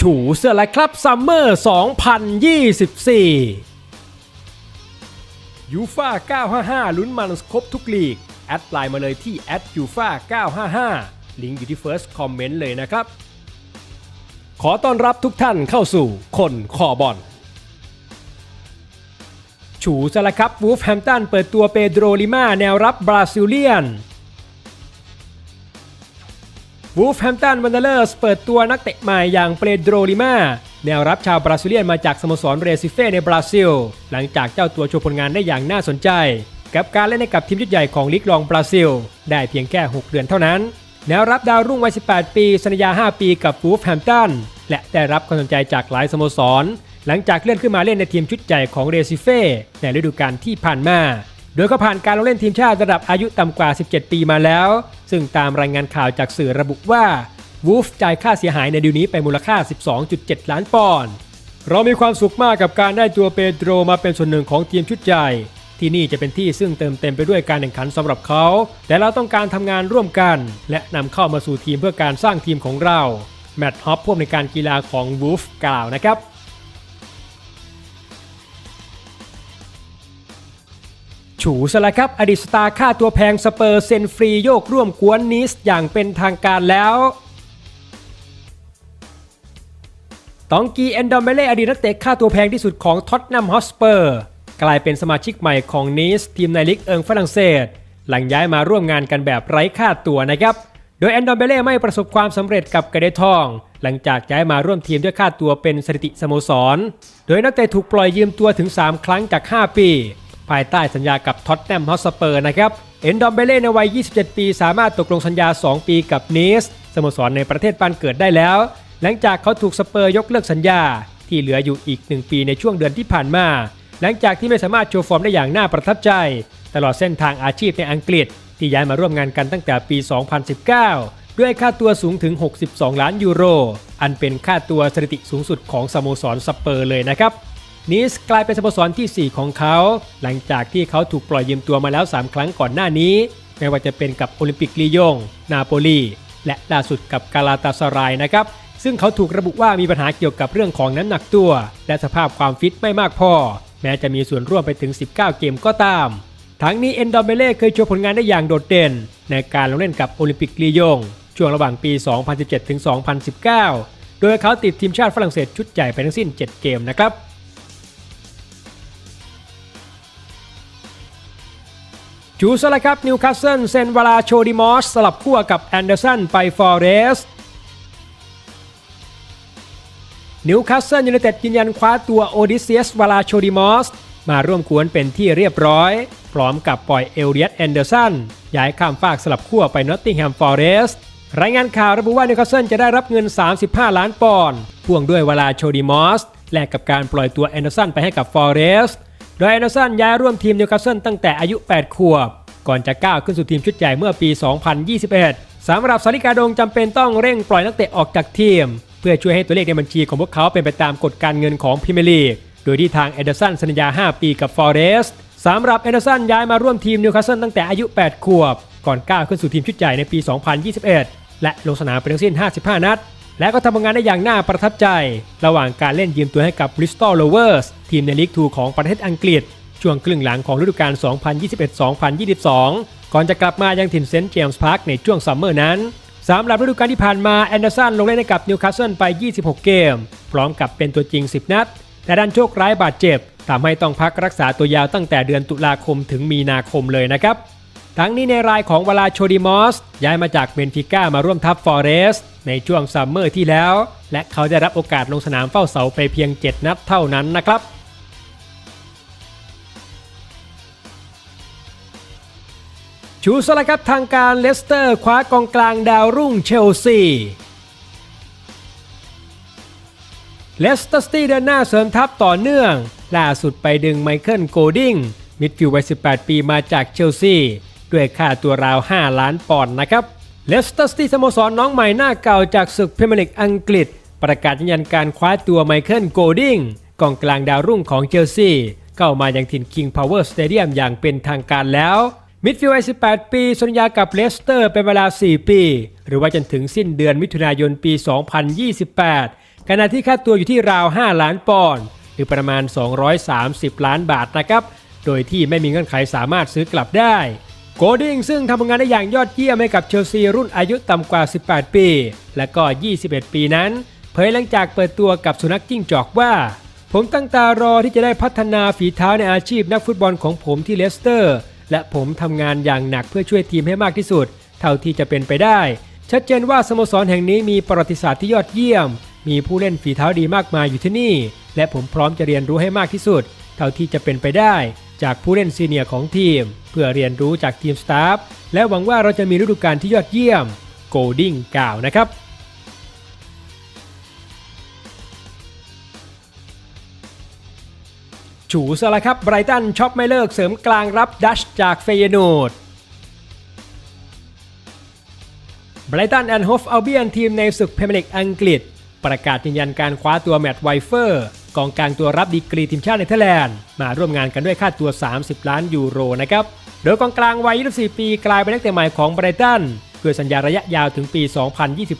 ฉูเสื้อลายครับซัมเมอร์ 2024ยูฟา955 ลุ้นมันครบทุกลีก แอดไลน์มาเลยที่แอดยูฟา955 ลิงก์อยู่ที่ First Comment เลยนะครับ ขอต้อนรับทุกท่านเข้าสู่คนคอบอลฉูสละครับวูฟแฮมตันเปิดตัวเปโดรลิมาแนวรับบราซิเลียน วูฟแฮมตันวันเดอร์สเปิดตัวนักเตะใหม่อย่างเปโดรลิมาแนวรับชาวบราซิเลียนมาจากสโมสรเรซิเฟ่ในบราซิล หลังจากเจ้าตัวโชว์ผลงานได้อย่างน่าสนใจ กับการเล่นให้กับทีมชุดใหญ่ของลีกรองบราซิล ได้เพียงแค่ 6 เดือนเท่านั้น แนวรับดาวรุ่งวัย 18 ปี สัญญา 5 ปีกับวูฟแฮมตันและได้รับความสนใจจากหลายสโมสร หลังจากเลื่อนขึ้นมาเล่นในทีมชุดใหญ่ของเรซิเฟ่ในฤดูกาลที่ผ่านมา โดยเขาผ่านการลงเล่นทีมชาติระดับอายุต่ำกว่า 17 ปีมาแล้ว ซึ่งตามรายงานข่าวจากสื่อระบุว่าวูฟจ่ายค่าเสียหายในดีลนี้ไปมูลค่า 12.7 ล้านปอนด์เรามีความสุขมากกับการได้ตัวเปโดรมาเป็นส่วนหนึ่งของทีมชุดใหญ่ ที่นี่จะเป็นที่ซึ่งเติมเต็มไปด้วยการแข่งขันสำหรับเขา แต่เราต้องการทำงานร่วมกัน และนำเข้ามาสู่ทีมเพื่อการสร้างทีมของเรา แมตต์ฮอปผู้อำนวยการกีฬาของวูฟกล่าวนะครับ ฉูสละครับ อดีตสตาร์ค่าตัวแพงสเปอร์เซ็นฟรีโยกร่วมกวนนิสอย่างเป็นทางการแล้วตองกีเอนดอมเบเล่อดีตนักเตะค่าตัวแพงที่สุดของท็อตแนมฮอสเปอร์กลายเป็นสมาชิกใหม่ของนิสทีมในลีกเอิงฝรั่งเศส หลังย้ายมาร่วมงานกันแบบไร้ค่าตัวนะครับ โดยแอนดอมเบเล่ไม่ประสบความสำเร็จกับกระเดทอง หลังจากย้ายมาร่วมทีมด้วยค่าตัวเป็นสถิติสโมสร โดยนักเตะถูกปล่อยยืมตัวถึง 3 ครั้งจาก 5 ปี ภายใต้สัญญากับท็อตแนมฮอสเปอร์นะครับเอ็นดอมเบเล่ในวัย 27 ปี สามารถตกลงสัญญา 2 ปีกับนิสสโมสรในประเทศบ้านเกิดได้แล้ว หลังจากเขาถูกสเปอร์ยกเลิกสัญญา ที่เหลืออยู่อีก 1 ปีในช่วงเดือนที่ผ่านมา หลังจากที่ไม่สามารถโชว์ฟอร์มได้อย่างน่าประทับใจ ตลอดเส้นทางอาชีพในอังกฤษ ที่ย้ายมาร่วมงานกันตั้งแต่ปี 2019 ด้วยค่าตัวสูงถึง 62 ล้านยูโร อันเป็นค่าตัวสถิติสูงสุดของสโมสรสเปอร์เลยนะครับ นิสกลายเป็นสโมสรที่ 4 ของเขา หลังจากที่เขาถูกปล่อยยืมตัวมาแล้ว 3 ครั้งก่อนหน้านี้ ไม่ว่าจะเป็นกับโอลิมปิกลียง นาโปลี และล่าสุดกับกาลาตาสรายนะครับ ซึ่งเขาถูกระบุว่ามีปัญหาเกี่ยวกับเรื่องของน้ำหนักตัว และสภาพความฟิตไม่มากพอ แม้จะมีส่วนร่วมไปถึง 19 เกมก็ตาม ทั้งนี้เอนดอมเบเล่เคยโชว์ผลงานได้อย่างโดดเด่น ในการลงเล่นกับโอลิมปิกลียง ช่วงระหว่างปี 2017ถึง2019 โดยเขาติดทีมชาติฝรั่งเศสชุดใหญ่ไปทั้งสิ้น 7 เกมนะครับ จูสละครับนิวคาสเซิลเซนเวลาโชดิมอสสลับขั้วกับแอนเดอร์สันไปฟอร์เรสนิวคาสเซิลยูไนเต็ดยืนยันคว้าตัวโอดิเซียสเวลาโชดิมอสมาร่วมกวนเป็นที่เรียบร้อย พร้อมกับปล่อยเอลเลียตแอนเดอร์สันย้ายข้ามฟากสลับขั้วไปนอตติงแฮมฟอร์เรสรายงานข่าวระบุว่านิวคาสเซิลจะได้รับเงิน 35 ล้านปอนด์พ่วงด้วยเวลาโชดิมอสแลกกับการปล่อยตัวแอนเดอร์สันไปให้กับฟอร์เรส โดยแอนเดอร์สันย้ายร่วมทีมนิวคาสเซิลตั้งแต่อายุ 8 ขวบ ก่อนจะก้าวขึ้นสู่ทีมชุดใหญ่เมื่อปี 2021 สำหรับสาริกาดงจำเป็นต้องเร่งปล่อยนักเตะออกจากทีม เพื่อช่วยให้ตัวเลขในบัญชีของพวกเขาเป็นไปตามกฎการเงินของพรีเมียร์ลีก โดยที่ทางแอนเดอร์สันสัญญา 5 ปีกับฟอร์เรสต์สำหรับแอนเดอร์สันย้ายมาร่วมทีมนิวคาสเซิลตั้งแต่อายุ 8 ขวบ ก่อนก้าวขึ้นสู่ทีมชุดใหญ่ในปี 2021 และลงสนามไปทั้งสิ้น 55 นัด และก็ทำงานได้อย่างน่าประทับใจ ระหว่างการเล่นยืมตัวให้กับ Bristol Rovers ทีมในลีก2ของประเทศอังกฤษ ช่วงครึ่งหลังของฤดูกาล 2021-2022 ก่อนจะกลับมายังถิ่นเซนต์เจมส์พาร์คในช่วงซัมเมอร์นั้นสำหรับฤดูกาลที่ผ่านมาแอนเดอร์สันลงเล่นให้กับนิวคาสเซิลไป 26 เกม พร้อมกับเป็นตัวจริง 10 นัด แต่ดันโชคร้ายบาดเจ็บทำให้ต้องพักรักษาตัวยาวตั้งแต่เดือนตุลาคมถึงมีนาคมเลยนะครับทั้งนี้ในรายของวลาโชดิมอสย้ายมาจากเบนฟิก้ามาร่วมทัพฟอเรสต์ ในช่วงซัมเมอร์ที่แล้ว และเขาได้รับโอกาสลงสนามเฝ้าเสาไปเพียง 7 นัดเท่านั้นนะครับชูสละครับทางการเลสเตอร์คว้ากองกลางดาวรุ่งเชลซีเลสเตอร์สตี้เดินหน้าเสริมทัพต่อเนื่อง ล่าสุดไปดึงไมเคิลโกดิงมิดฟิลด์วัย 18 ปีมาจากเชลซี ด้วยค่าตัวราว 5 ล้านปอนด์นะครับ เลสเตอร์สตี้สโมสรน้องใหม่หน้าเก่าจากศึกพรีเมียร์ลีกอังกฤษ ประกาศยืนยันการคว้าตัวไมเคิลโกดิงกองกลางดาวรุ่งของเชลซีเข้ามายังถิ่น King Power Stadium อย่างเป็นทางการแล้ว มิดฟิลด์วัย18 ปีสัญญากับเลสเตอร์เป็นเวลา 4 ปี หรือว่าจนถึงสิ้นเดือนมิถุนายนปี 2028 ขณะที่ค่าตัวอยู่ที่ราว 5 ล้านปอนด์หรือประมาณ 230 ล้านบาทนะครับ โดยที่ไม่มีเงื่อนไขสามารถซื้อกลับได้ โกดิงซึ่งทำงานได้อย่างยอดเยี่ยมให้กับเชลซีรุ่นอายุต่ำกว่า 18 ปี และก็ 21 ปีนั้น เผยหลังจากเปิดตัวกับสุนัขจิ้งจอกว่า ผมตั้งตารอที่จะได้พัฒนาฝีเท้าในอาชีพนักฟุตบอลของผมที่เลสเตอร์ และผมทำงานอย่างหนักเพื่อช่วยทีมให้มากที่สุด เท่าที่จะเป็นไปได้ ชัดเจนว่าสโมสรแห่งนี้มีประวัติศาสตร์ที่ยอดเยี่ยม มีผู้เล่นฝีเท้าดีมากมายอยู่ที่นี่ และผมพร้อมจะเรียนรู้ให้มากที่สุด เท่าที่จะเป็นไปได้ จากผู้เล่นซีเนียร์ของทีม เพื่อเรียนรู้จากทีมสตาฟและหวังว่าเราจะมีฤดูกาลที่ยอดเยี่ยมโกลดิ้งกล่าวนะครับฉูซะละครับไบรตันช็อปไม่เลิกเสริมกลางรับดัชจากเฟยนูดไบรตันแอนด์โฮฟเอัลเบียนทีมในศึกเพรเมียร์ลีกอังกฤษ ประกาศยืนยันการคว้าตัวแมตต์ไวเฟอร์ กองกลางตัวรับดีกรีทีมชาติเนเธอร์แลนด์มาร่วมงานกันด้วยค่าตัว 30 ล้านยูโรนะครับโดยกองกลางวัย 24 ปีกลายเป็นนักเตะใหม่ของไบรตันด้วยสัญญาระยะยาวถึงปี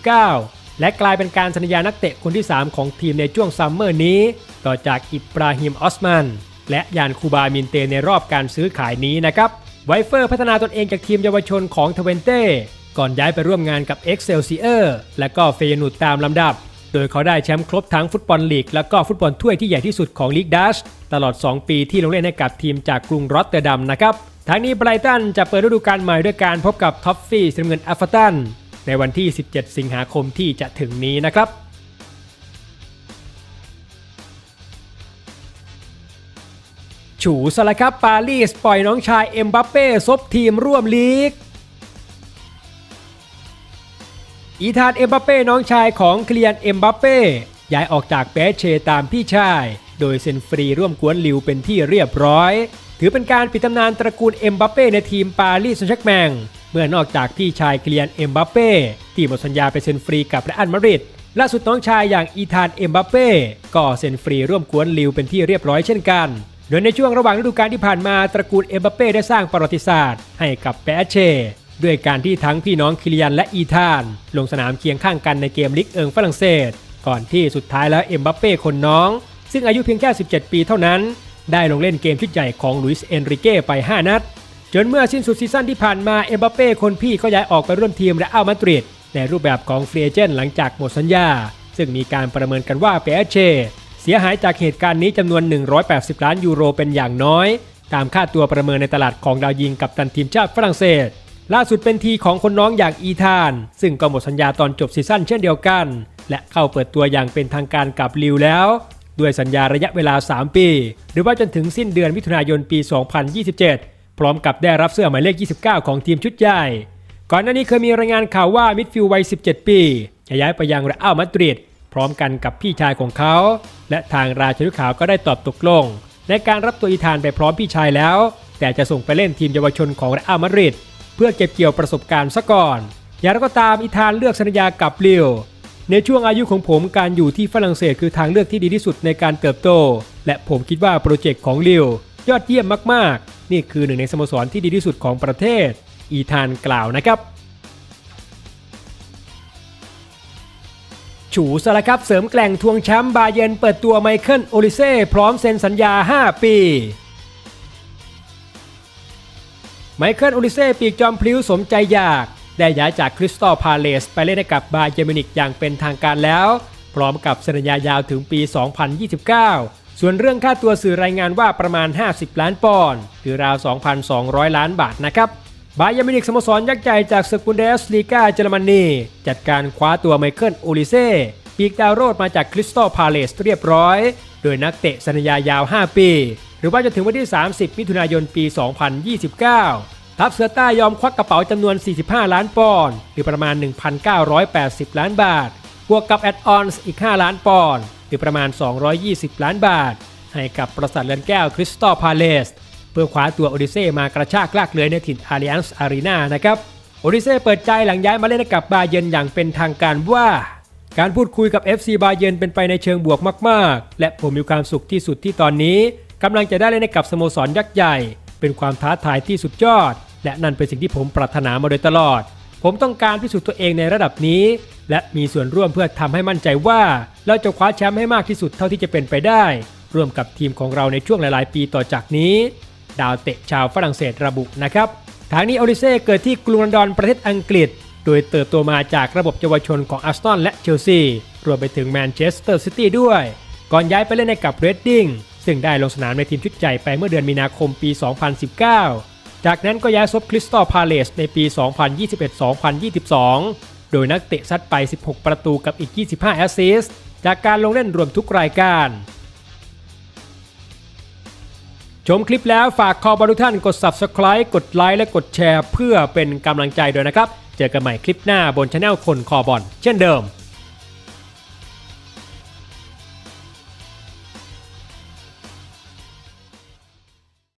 2029 และกลายเป็นการสัญญานักเตะคนที่ 3 ของทีมในช่วงซัมเมอร์นี้ ต่อจากอิบราฮิมออสมัน และยานคูบามินเตในรอบการซื้อขายนี้นะครับไวเฟอร์พัฒนาตนเองจากทีมเยาวชนของทเวนเต้ก่อนย้ายไปร่วมงานกับ Excelsior และก็เฟยนูดตามลำดับ โดยเขาได้แชมป์ครบทั้งฟุตบอลลีก และก็ฟุตบอลถ้วยที่ใหญ่ที่สุดของลีกดัชตลอด 2 ปีที่ลงเล่นให้กับทีมจากกรุงรอตเตอร์ดัมนะครับทั้งนี้ไบรตันจะเปิดฤดูกาลใหม่ด้วยการพบกับท็อฟฟี่สีน้ำเงินอัฟเฟอร์ตันในวันที่ 17 สิงหาคมที่จะถึงนี้นะครับฉูสละครับปารีสปล่อยน้องชายเอ็มบัปเป้ซบทีมร่วมลีก อีธานเอ็มบัปเป้น้องชายของเคลียนเอ็มบัปเป้ย้ายออกจากเปเชตามพี่ชาย โดยเซ็นฟรีร่วมกวนลิวเป็นที่เรียบร้อย ถือเป็นการปิดตำนานตระกูลเอ็มบัปเป้ในทีมปารีสแซงต์แชร์แมงเมื่อนอกจากพี่ชายเคลียนเอ็มบัปเป้ที่หมดสัญญาไปเซ็นฟรีกับเรอัลมาดริดล่าสุดน้องชายอย่างอีธานเอ็มบัปเป้ก็เซ็นฟรีร่วมกวนลิวเป็นที่เรียบร้อยเช่นกันโดยในช่วงระหว่างฤดูกาลที่ผ่านมาตระกูลเอ็มบัปเป้ได้สร้างประวัติศาสตร์ให้กับเปเช ด้วยการที่ทั้งพี่น้องคิริยันและอีธาน ลงสนามเคียงข้างกันในเกมลิกเอิงฝรั่งเศส ก่อนที่สุดท้ายแล้วเอ็มบัปเป้คนน้อง ซึ่งอายุเพียงแค่ 17 ปีเท่านั้น ได้ลงเล่นเกมชุดใหญ่ของลุยส์เอนริเก้ไป 5 นัด จนเมื่อสิ้นสุดซีซั่นที่ผ่านมาเอ็มบัปเป้คนพี่ก็ย้ายออกไปร่วมทีมและอัลมาดริดในรูปแบบของฟรีเอเจนต์หลังจากหมดสัญญา ซึ่งมีการประเมินกันว่าเปเชเสียหายจากเหตุการณ์นี้จำนวน 180 ล้านยูโรเป็นอย่างน้อย ตามค่าตัวประเมินในตลาดของดาวยิงกับตันทีมชาติฝรั่งเศส ล่าสุดเป็นทีของคนน้องอย่างอีธาน ซึ่งก็หมดสัญญาตอนจบซีซั่นเช่นเดียวกัน และเข้าเปิดตัวอย่างเป็นทางการกับลิวแล้ว ด้วยสัญญาระยะเวลา 3 ปี หรือว่าจนถึงสิ้นเดือนมิถุนายนปี 2027 พร้อมกับได้รับเสื้อหมายเลข 29 ของทีมชุดใหญ่ ก่อนหน้านี้เคยมีรายงานข่าวว่ามิดฟิลด์วัย 17 ปีจะย้ายไปยังเรอัลมาดริดพร้อมกันกับพี่ชายของเขา และทางราชนุขาวก็ได้ตอบตกลง ในการรับตัวอีธานไปพร้อมพี่ชายแล้ว แต่จะส่งไปเล่นทีมเยาวชนของเรอัลมาดริด เพื่อเก็บเกี่ยวประสบการณ์ซะก่อน อย่างไรก็ตามอีธานเลือกสัญญากับลิวในช่วงอายุของผมการอยู่ที่ฝรั่งเศสคือทางเลือกที่ดีที่สุดในการเติบโต และผมคิดว่าโปรเจกต์ของลิวยอดเยี่ยมมากๆ นี่คือหนึ่งในสโมสรที่ดีที่สุดของประเทศ อีธานกล่าวนะครับ ฉูสละครับเสริมแกล่งทวงแชมป์บาเยร์นเปิดตัวไมเคิลโอลิเซ่พร้อมเซ็นสัญญา 5 ปี ไมเคิลโอลิเซ่ปีกจอมพลิ้วสมใจอยาก ได้ย้ายจากคริสตัลพาเลสไปเล่นให้กับบาเยร์มินิกอย่างเป็นทางการแล้ว พร้อมกับสัญญายาวถึงปี 2029 ส่วนเรื่องค่าตัวสื่อรายงานว่าประมาณ 50 ล้านปอนด์หรือราว 2,200 ล้านบาทนะครับบาเยร์มินิกสโมสรยักษ์ใหญ่จากสกุนเดสลีกาเยอรมนีจัดการคว้าตัวไมเคิลโอลิเซ่ปีกดาวโรดมาจากคริสตัลพาเลสเรียบร้อย โดยนักเตะสัญญายาว 5 ปี หรือว่าจะถึงวันที่ 30 มิถุนายนปี 2029 ทัพเสือใต้ยอมควักกระเป๋าจำนวน 45 ล้านปอนด์หรือประมาณ 1,980 ล้านบาท บวกกับแอดออนส์อีก 5 ล้านปอนด์หรือประมาณ 220 ล้านบาท ให้กับปราสาทเรือนแก้วคริสตัลพาเลสเพื่อคว้าตัวโอดิเซ่มากระชากลากเลยในถิ่นอาริอันส์อารีนานะครับ โอดิเซ่เปิดใจหลังย้ายมาเล่นกับบาเยร์นอย่างเป็นทางการว่า การพูดคุยกับ FC บาเยร์นเป็นไปในเชิงบวกมาก ๆ และผมมีความสุขที่สุดที่ตอนนี้ กำลังจะได้เล่นให้กับสโมสรยักษ์ใหญ่ เป็นความท้าทายที่สุดยอด และนั่นเป็นสิ่งที่ผมปรารถนามาโดยตลอด ผมต้องการพิสูจน์ตัวเองในระดับนี้ และมีส่วนร่วมเพื่อทำให้มั่นใจว่าเราจะคว้าแชมป์ให้มากที่สุดเท่าที่จะเป็นไปได้ ร่วมกับทีมของเราในช่วงหลาย ๆ ปีต่อจากนี้ ดาวเตะชาวฝรั่งเศสระบุนะครับทางนี้โอลิเซ่เกิดที่กรุงลอนดอนประเทศอังกฤษ โดยเติบโตมาจากระบบเยาวชนของอาร์เซนและเชลซีรวมไปถึงแมนเชสเตอร์ซิตี้ด้วย ก่อนย้ายไปเล่นในกับเรดดิ้ง ซึ่งได้ลงสนามในทีมชุดใหญ่ไปเมื่อเดือนมีนาคมปี 2019 จากนั้นก็ย้ายซบคริสตัลพาเลสในปี 2021-2022 โดยนักเตะซัดไป 16 ประตูกับอีก 25 แอสซิสต์จากการลงเล่นรวมทุกรายการ ชมคลิปแล้วฝากขอบอลทุกท่านกด Subscribe กดไลค์และกดแชร์ เพื่อเป็นกำลังใจด้วยนะครับ เจอกันใหม่คลิปหน้าบนช anel คนคอบอลเช่นเดิม